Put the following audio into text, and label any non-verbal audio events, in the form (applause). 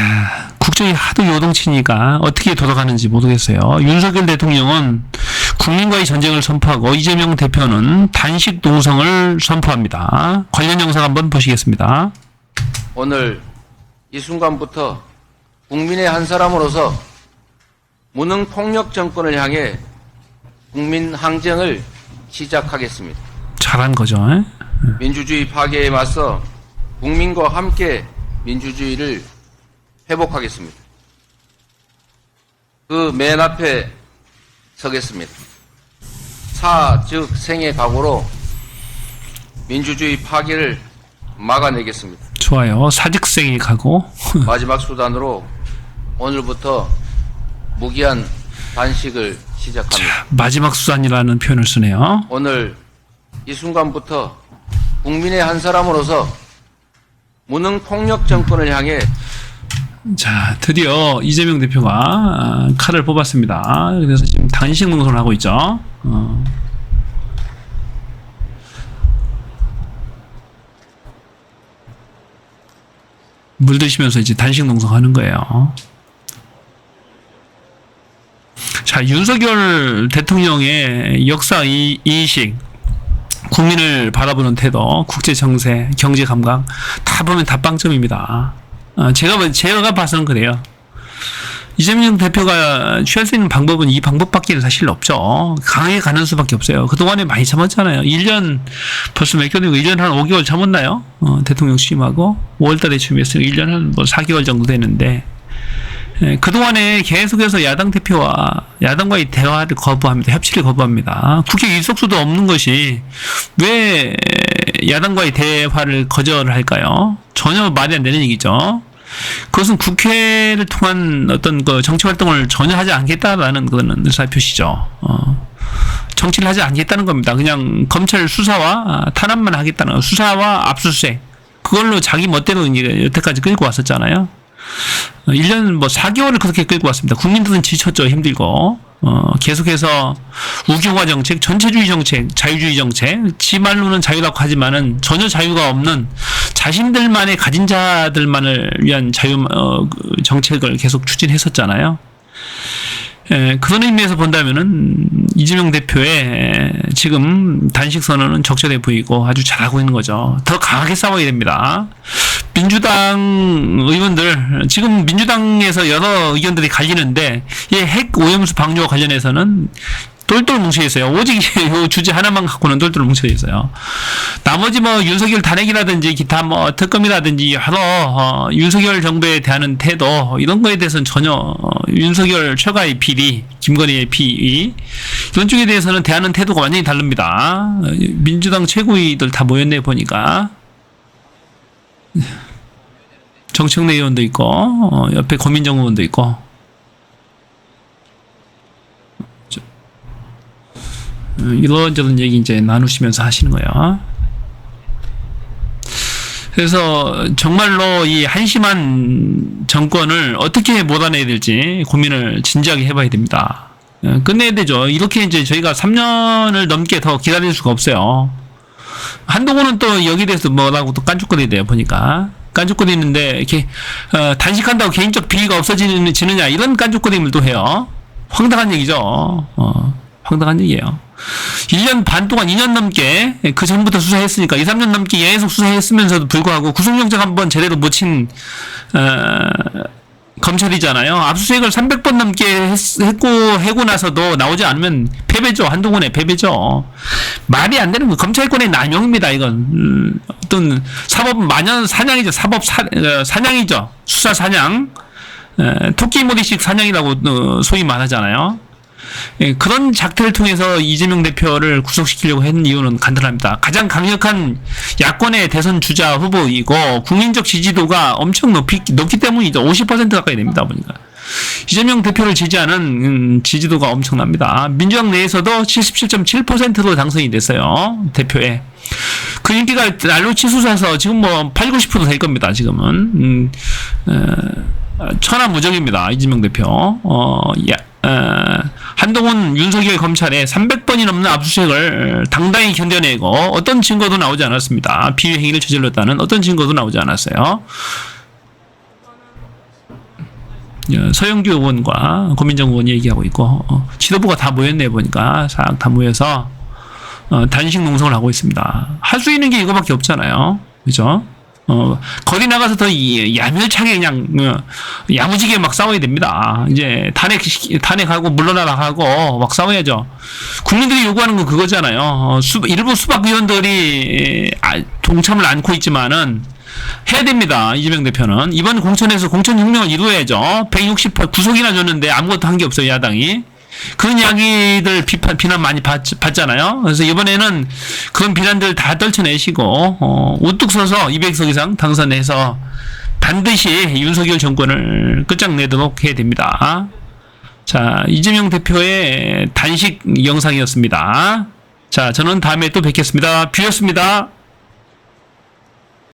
야, 국정이 하도 요동치니까 어떻게 돌아가는지 모르겠어요. 윤석열 대통령은 국민과의 전쟁을 선포하고 이재명 대표는 단식 농성을 선포합니다. 관련 영상 한번 보시겠습니다. 오늘 이 순간부터 국민의 한 사람으로서 무능 폭력 정권을 향해 국민 항쟁을 시작하겠습니다. 잘한 거죠. 에? 민주주의 파괴에 맞서 국민과 함께 민주주의를 회복하겠습니다. 그 맨 앞에 서겠습니다. 사, 즉 생의 각오로 민주주의 파괴를 막아내겠습니다. 좋아요. 사직생이 가고 (laughs) 마지막 수단으로 오늘부터 무기한 단식을 시작합니다. 마지막 수단이라는 표현을 쓰네요. 오늘 이 순간부터 국민의 한 사람으로서 무능 폭력 정권을 향해 자, 드디어 이재명 대표가 아, 칼을 뽑았습니다. 그래서 지금 단식 농성을 하고 있죠. 어. 물 드시면서 이제 단식 농성하는 거예요. 자, 윤석열 대통령의 역사 이- 인식, 국민을 바라보는 태도, 국제 정세, 경제 감각 다 보면 다 빵점입니다. 어, 제가 봐- 제가 봐서는 그래요. 이재명 대표가 취할 수 있는 방법은 이 방법밖에 사실 없죠. 강하게 가는 수밖에 없어요. 그동안에 많이 참았잖아요. 1년, 벌써 몇 개월이고, 1년 한 5개월 참았나요? 어, 대통령 취임하고, 5월 달에 취임했으니까 1년 한뭐 4개월 정도 되는데, 예, 그동안에 계속해서 야당 대표와 야당과의 대화를 거부합니다. 협치를 거부합니다. 국회 일석수도 없는 것이 왜 야당과의 대화를 거절할까요? 전혀 말이 안 되는 얘기죠. 그것은 국회를 통한 어떤 그 정치 활동을 전혀 하지 않겠다라는 그는 의사 표시죠. 어. 정치를 하지 않겠다는 겁니다. 그냥 검찰 수사와 아, 탄압만 하겠다는 거. 수사와 압수수색 그걸로 자기 멋대로 이제 여태까지 끌고 왔었잖아요. 1년 뭐 4개월을 그렇게 끌고 왔습니다. 국민들은 지쳤죠. 힘들고. 어, 계속해서 우경화 정책, 전체주의 정책, 자유주의 정책, 지 말로는 자유라고 하지만은 전혀 자유가 없는 자신들만의 가진 자들만을 위한 자유 어, 그 정책을 계속 추진했었잖아요. 에, 그런 의미에서 본다면은 이재명 대표의 지금 단식 선언은 적절해 보이고 아주 잘하고 있는 거죠. 더 강하게 싸워야 됩니다. 민주당 의원들 지금 민주당에서 여러 의견들이 갈리는데 이 핵 오염수 방류와 관련해서는 똘똘 뭉쳐 있어요. 오직 (laughs) 이 주제 하나만 갖고는 똘똘 뭉쳐 있어요. 나머지 뭐 윤석열 탄핵이라든지 기타 뭐 특검이라든지 여러 어, 윤석열 정부에 대한 태도 이런 거에 대해서는 전혀 어, 윤석열 최가의 비리, 김건희의 비위 이런 쪽에 대해서는 대하는 태도가 완전히 다릅니다. 어, 민주당 최고위들 다 모였네 보니까 정청래 의원도 있고 어, 옆에 고민정 의원도 있고 저- 어, 이런저런 얘기 이제 나누시면서 하시는 거예요. 그래서 정말로 이 한심한 정권을 어떻게 몰아내야 될지 고민을 진지하게 해봐야 됩니다. 어, 끝내야 되죠. 이렇게 이제 저희가 3년을 넘게 더 기다릴 수가 없어요. 한동훈은 또 여기 대해서 뭐라고 또 깐죽거리야 돼요 보니까 깐죽거리는데 이렇게 어, 단식한다고 개인적 비리가 없어지느냐 이런 깐죽거림을 또 해요 황당한 얘기죠 어, 황당한 얘기예요 1년 반 동안 2년 넘게 그 전부터 수사했으니까 2, 3년 넘게 계속 수사했으면서도 불구하고 구속영장 한 번 제대로 못친 어, 검찰이잖아요. 압수수색을 300번 넘게 했, 했고 해고 나서도 나오지 않으면 패배죠. 한동훈의 패배죠. 말이 안 되는 거 검찰권의 남용입니다. 이건 음, 어떤 사법 마녀 사냥이죠. 사법 사, 어, 사냥이죠. 수사 사냥. 에, 토끼머리식 사냥이라고 어, 소위 말하잖아요. 예, 그런 작태를 통해서 이재명 대표를 구속시키려고 했는 이유는 간단합니다. 가장 강력한 야권의 대선 주자 후보이고 국민적 지지도가 엄청 높이, 높기 때문이죠. 50% 가까이 됩니다. 보니까. 이재명 대표를 지지하는 음, 지지도가 엄청납니다. 민주당 내에서도 77.7%로 당선이 됐어요. 대표에. 그 인기가 날로 치솟아서 지금 뭐 8, 90%될 겁니다. 지금은. 음, 어, 천하무적입니다. 이재명 대표. 어, 야, 어, 한동훈 윤석열 검찰에 300번이 넘는 압수수색을 당당히 견뎌내고 어떤 증거도 나오지 않았습니다. 비위 행위를 저질렀다는 어떤 증거도 나오지 않았어요. 어, 서영주 의원과 고민정 의원이 얘기하고 있고 어, 지도부가 다 모였네 보니까 싹 다 모여서 어, 단식 농성을 하고 있습니다. 할 수 있는 게 이거밖에 없잖아요. 그죠? 어, 거리 나가서 더 이- 야멸차게 그냥 어, 야무지게 막 싸워야 됩니다. 이제 탄핵 탄핵하고 물러나라 하고 막 싸워야죠. 국민들이 요구하는 건 그거잖아요. 어, 수, 일부 수박 위원들이 아, 동참을 않고 있지만은 해야 됩니다. 이재명 대표는 이번 공천에서 공천 혁명을 이루어야죠. 168 구속이나 줬는데 아무것도 한 게 없어요 야당이. 그런 이야기들 비판 비난 많이 받, 받잖아요. 그래서 이번에는 그런 비난들 다 떨쳐내시고 어, 우뚝 서서 200석 이상 당선해서 반드시 윤석열 정권을 끝장내도록 해야 됩니다. 자 이재명 대표의 단식 영상이었습니다. 자 저는 다음에 또 뵙겠습니다. 뷰였습니다.